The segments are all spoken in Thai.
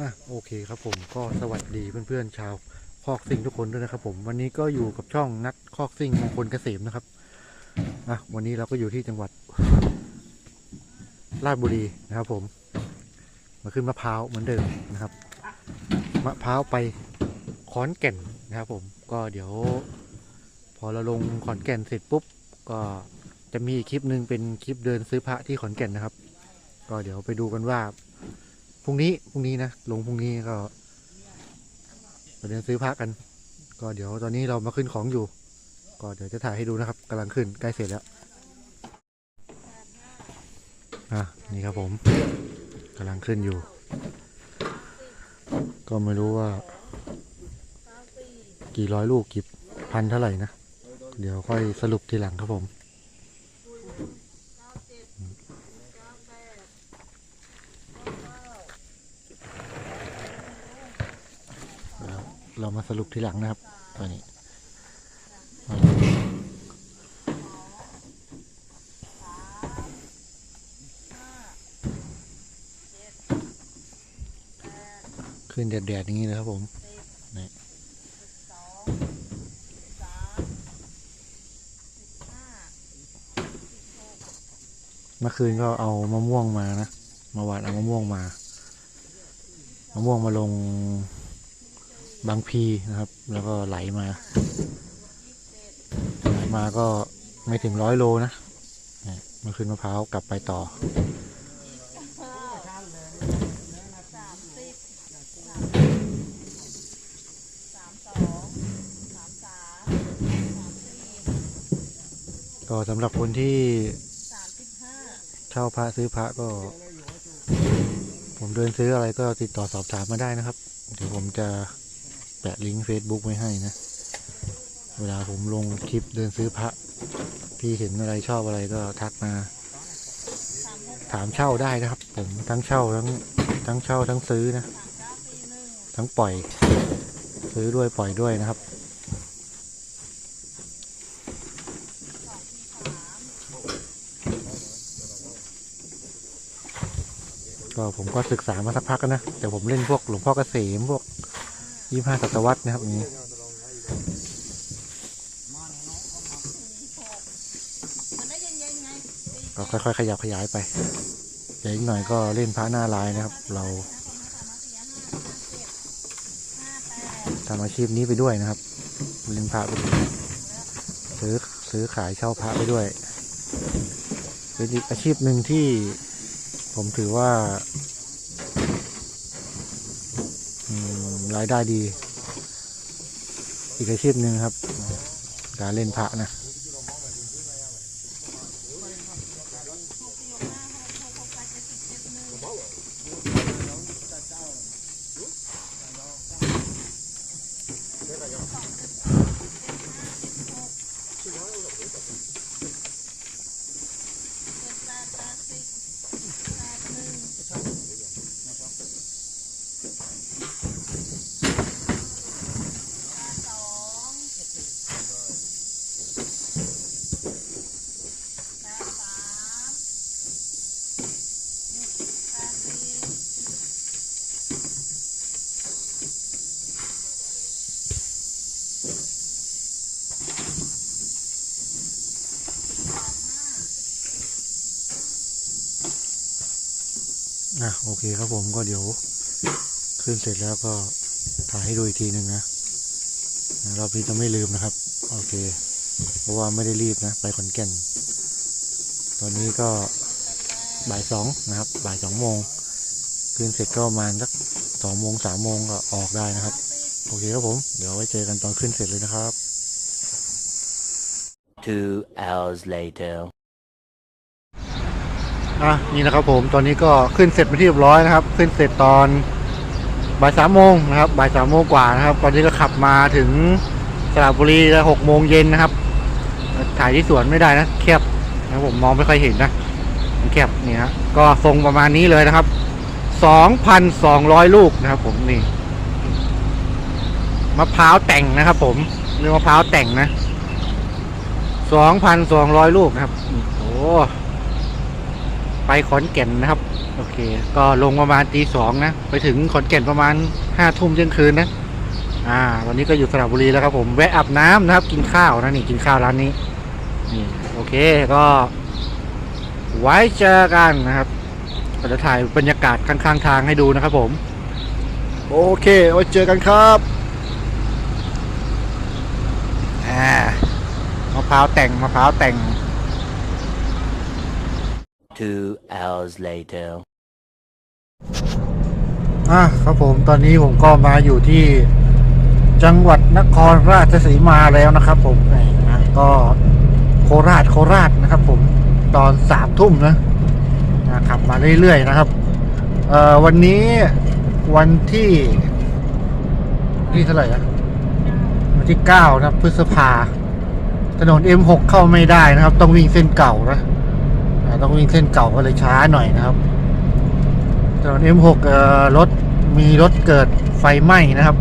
อะโอเคครับผมก็สวัสดีเพื่อนๆชาวคอกซิ่งทุกคนด้วยนะครับ ผมวันนี้ก็อยู่กับช่องนัดคอกซิ่งมงคลเกษมนะครับอะวันนี้เราก็อยู่ที่จังหวัดราชบุรีนะครับ ผม มาขึ้นมะพร้าวเหมือนเดิมนะครับมะพร้าวไปขอนแก่นนะครับ ผมก็เดี๋ยว พอเราลงขอนแก่นเสร็จปุ๊บ ก็จะมีอีกคลิปหนึ่งเป็นคลิปเดินซื้อพระที่ขอนแก่นนะครับ ก็เดี๋ยวไปดูกันว่า พรุ่งนี้พรุ่งนี้นะลงพรุ่งนี้ก็ไปเดินซื้อพระกัน ก็เดี๋ยวตอนนี้เรามาขึ้นของอยู่ ก็เดี๋ยวจะถ่ายให้ดูนะครับกำลังขึ้นใกล้เสร็จแล้วอะนี่ครับผมกำลังขึ้นอยู่ ก็ไม่รู้ว่า กี่ร้อยลูกกี่พันเท่าไหร่นะ เดี๋ยวค่อยสรุปทีหลังครับผม แล้ว เรามาสรุปทีหลังนะครับตัวนี้ขึ้นแดดๆอย่างนี้เลยครับผมนี่เมื่อคืนก็เอามะม่วงมานะ มาหวานเอามะม่วงมา มะม่วงมาลง บางพีนะครับ แล้วก็ไหลมา ไหลมาก็ไม่ถึงร้อยโลนะนี่มาขึ้นมะพร้าวกลับไปต่อ ก็สำหรับคนที่เช่าพระซื้อพระก็ ผมเดินซื้ออะไรก็ติดต่อสอบถามมาได้นะครับ เดี๋ยวผมจะ แปะลิงก์ Facebook ไว้ให้นะ เวลาผมลงคลิปเดินซื้อพระ พี่เห็นอะไรชอบอะไรก็ทักมา ถามเช่าได้นะครับ ผมทั้งเช่าทั้งทั้งเช่าทั้งซื้อนะ ทั้งปล่อย ซื้อด้วยปล่อยด้วยนะครับก็ผมก็ศึกษามาสักพักนะ แต่ผมเล่นพวกหลวงพ่อเกษมพวก ยี่ห้าศตวรรษนะครับอย่างนี้มันนี้ก็ค่อยๆ ขยับขยายไปเดี๋ยวอีกหน่อยก็เล่นพระหน้าลายนะครับ เราทำอาชีพนี้ไปด้วยนะครับเล่นพระไปด้วยซื้อซื้อขายเช่าพระไปด้วย เป็นอีกอาชีพหนึ่งที่ผมถือว่า รายได้ดี อีกอาชีพหนึ่งครับ การเล่นพระนะ เจ็ดแปดแปดสิบแปดหนึ่งแปดสองแปดสามแปดสี่ อะโอเคครับผมก็เดี๋ยว ขึ้นเสร็จแล้วก็ถ่ายให้ดูอีกทีหนึ่งนะนะรอบนี้จะไม่ลืมนะครับ โอเค เพราะว่าไม่ได้รีบนะ ไปขอนแก่น ตอนนี้ก็บ่ายสองนะครับ บ่ายสองโมงขึ้นเสร็จก็ประมาณสักสองโมงสามโมงก็ออกได้นะครับ โอเคครับผม เดี๋ยวไว้เจอกันตอนขึ้นเสร็จเลยนะครับ Two hours later. อะนี่นะครับผมตอนนี้ก็ขึ้นเสร็จไปที่เรียบร้อยนะครับ ขึ้นเสร็จตอนบ่ายสามโมงนะครับบ่ายสามโมงกว่านะครับ ตอนนี้ก็ขับมาถึงสระบุรีแล้วหกโมงเย็นนะครับ ถ่ายที่สวนไม่ได้นะแคบนะผมมองไม่ค่อยเห็นนะแคบนี่ฮะก็ทรงประมาณนี้เลยนะครับสองพันสองร้อยลูกนะครับผมนี่มะพร้าวแต่งนะครับ ผมเรียกมะพร้าวแต่งนะสองพันสองร้อยลูกนะครับ โอ้ ไปขอนแก่นนะครับ โอเค ก็ลงประมาณตีสองนะ ไปถึงขอนแก่นประมาณห้าทุ่มเที่ยงคืนนะ อ่าวันนี้ก็อยู่สระบุรีแล้วครับผม แวะอาบน้ำนะครับ กินข้าวนะนี่กินข้าวร้านนี้ นี่ โอเค ก็ ไว้เจอกันนะครับก็จะถ่ายบรรยากาศข้างๆทางให้ดูนะครับผม โอเค ไว้เจอกันครับอ่ามะพร้าวแต่งมะพร้าวแต่ง Two hours later. อะครับผมตอนนี้ผมก็มาอยู่ที่จังหวัดนครราชสีมาแล้วนะครับ ผมนะก็โคราชโคราชนะครับ ผมตอนสามทุ่มนะนะขับมาเรื่อยๆนะครับเอ่อวันนี้วันที่ที่เท่าไหร่นะวันที่เก้านะครับพฤษภาถนน M6 เข้าไม่ได้นะครับ ต้องวิ่งเส้นเก่านะ ต้องวิ่งเส้นเก่าก็เลยช้าหน่อยนะครับถนน M6 รถมีรถเกิดไฟไหม้นะครับ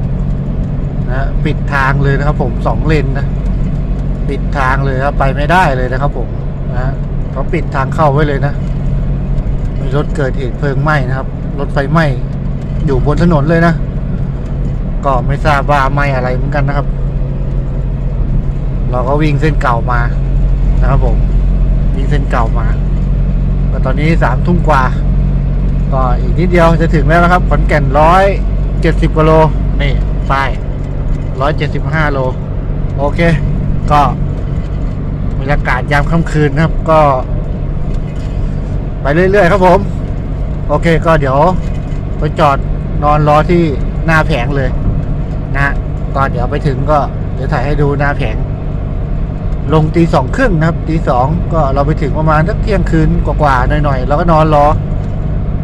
นะปิดทางเลยนะครับ ผมสองเลนนะปิดทางเลยครับไปไม่ได้เลยนะครับ ผมนะเขาปิดทางเข้าไว้เลยนะ มีรถเกิดเหตุเพลิงไหม้นะครับ รถไฟไหม้อยู่บนถนนเลยนะ ก็ไม่ทราบว่าไหม้อะไรเหมือนกันนะครับ เราก็วิ่งเส้นเก่ามานะครับผมวิ่งเส้นเก่ามา ก็ตอนนี้สามทุ่มกว่า ก็อีกนิดเดียวจะถึงแล้วนะครับ ขอนแก่นร้อยเจ็ดสิบกิโล นี่ป้ายร้อยเจ็ดสิบห้าโล โอเค ก็บรรยากาศยามค่ำคืนนะครับ ก็ ไปเรื่อยๆครับผม โอเคก็เดี๋ยวไปจอดนอนรอที่หน้าแผงเลย นะก็เดี๋ยวไปถึงก็เดี๋ยวถ่ายให้ดูหน้าแผง ลงตีสองครึ่งนะครับตีสองก็เราไปถึงประมาณสักเที่ยงคืนกว่าๆหน่อยๆแล้วก็นอนรอ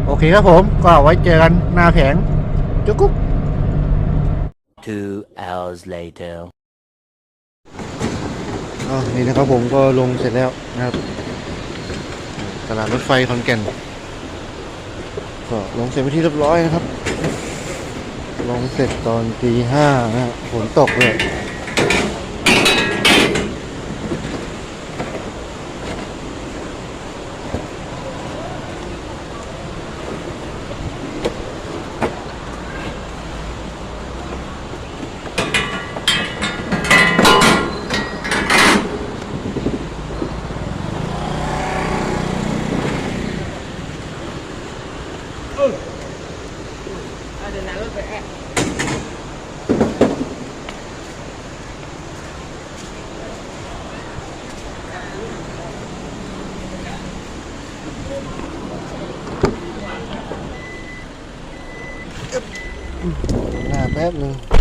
โอเคครับผมก็ไว้เจอกันหน้าแผงจุกกุ๊ก Two hours later. อ๋อนี่นะครับผมก็ลงเสร็จแล้วนะครับ ตลาดรถไฟขอนแก่น ก็ลงเสร็จไปนที่เรียบร้อยนะครับ ลงเสร็จตอนตีห้านะฮะฝนตกเลย หน้า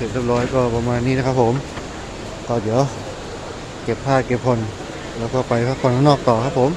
เสร็จเรียบร้อยก็ประมาณนี้นะครับผม ก็เดี๋ยว เก็บผ้าเก็บผ่อนแล้วก็ไปพักผ่อนข้างนอกต่อครับผม